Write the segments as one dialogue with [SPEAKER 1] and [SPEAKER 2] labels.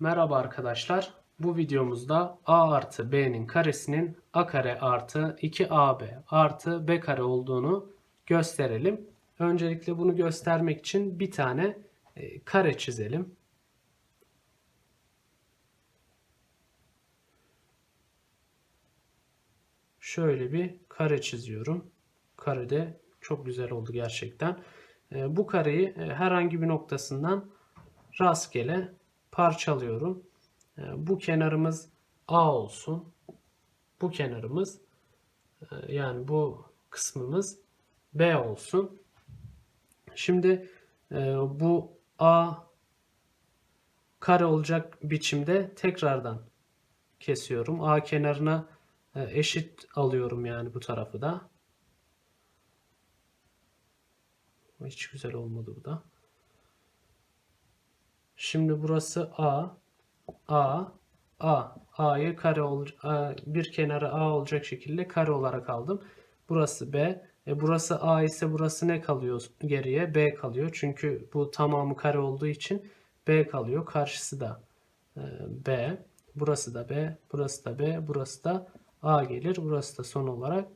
[SPEAKER 1] Merhaba arkadaşlar. Bu videomuzda a artı b'nin karesinin a kare artı 2ab artı b kare olduğunu gösterelim. Öncelikle bunu göstermek için bir tane e, kare çizelim. Şöyle bir kare çiziyorum. Kare de çok güzel oldu gerçekten. E, Bu kareyi e, herhangi bir noktasından rastgele parçalıyorum. E, Bu kenarımız A olsun. Bu kenarımız e, yani bu kısmımız B olsun. Şimdi e, bu A kare olacak biçimde tekrardan kesiyorum. A kenarına e, eşit alıyorum yani bu tarafı da. Hiç güzel olmadı bu da. Şimdi burası A. A. A. A'yı kare ol, A- bir kenarı A olacak şekilde kare olarak aldım. Burası B. E burası A ise burası ne kalıyor geriye? B kalıyor. Çünkü bu tamamı kare olduğu için B kalıyor. Karşısı da e, B. Burası da B. Burası da B. Burası da A gelir. Burası da son olarak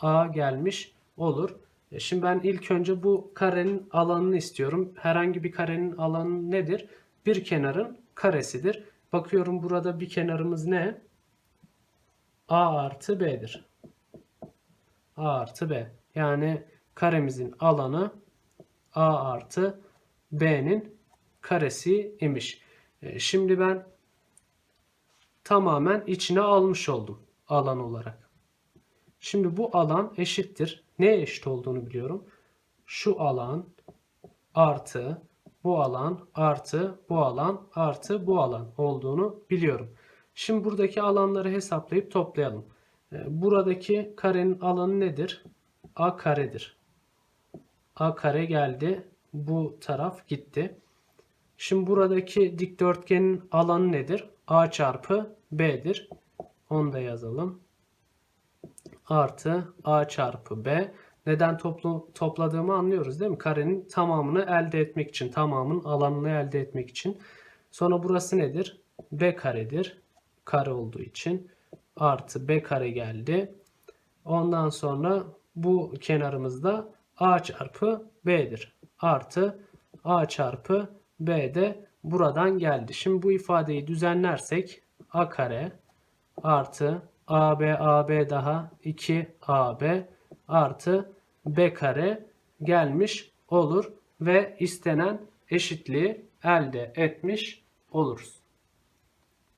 [SPEAKER 1] A gelmiş olur. E, Şimdi ben ilk önce bu karenin alanını istiyorum. Herhangi bir karenin alanı nedir? Bir kenarın karesidir. Bakıyorum burada bir kenarımız ne? A artı B'dir. A artı B. Yani karemizin alanı A artı B'nin karesi imiş. E, Şimdi ben tamamen içine almış oldum alan olarak. Şimdi bu alan eşittir. Neye eşit olduğunu biliyorum. Şu alan artı bu alan artı bu alan artı bu alan olduğunu biliyorum. Şimdi buradaki alanları hesaplayıp toplayalım. Ee, Buradaki karenin alanı nedir? A karedir. A kare geldi. Bu taraf gitti. Şimdi buradaki dikdörtgenin alanı nedir? A çarpı B'dir. Onu da yazalım artı a çarpı b. Neden toplu, topladığımı anlıyoruz değil mi? Karenin tamamını elde etmek için, tamamın alanını elde etmek için. Sonra burası nedir? b karedir. Kare olduğu için artı b kare geldi. Ondan sonra bu kenarımızda a çarpı b'dir. Artı a çarpı b de buradan geldi. Şimdi bu ifadeyi düzenlersek a kare artı AB AB daha 2AB artı B kare gelmiş olur ve istenen eşitliği elde etmiş oluruz.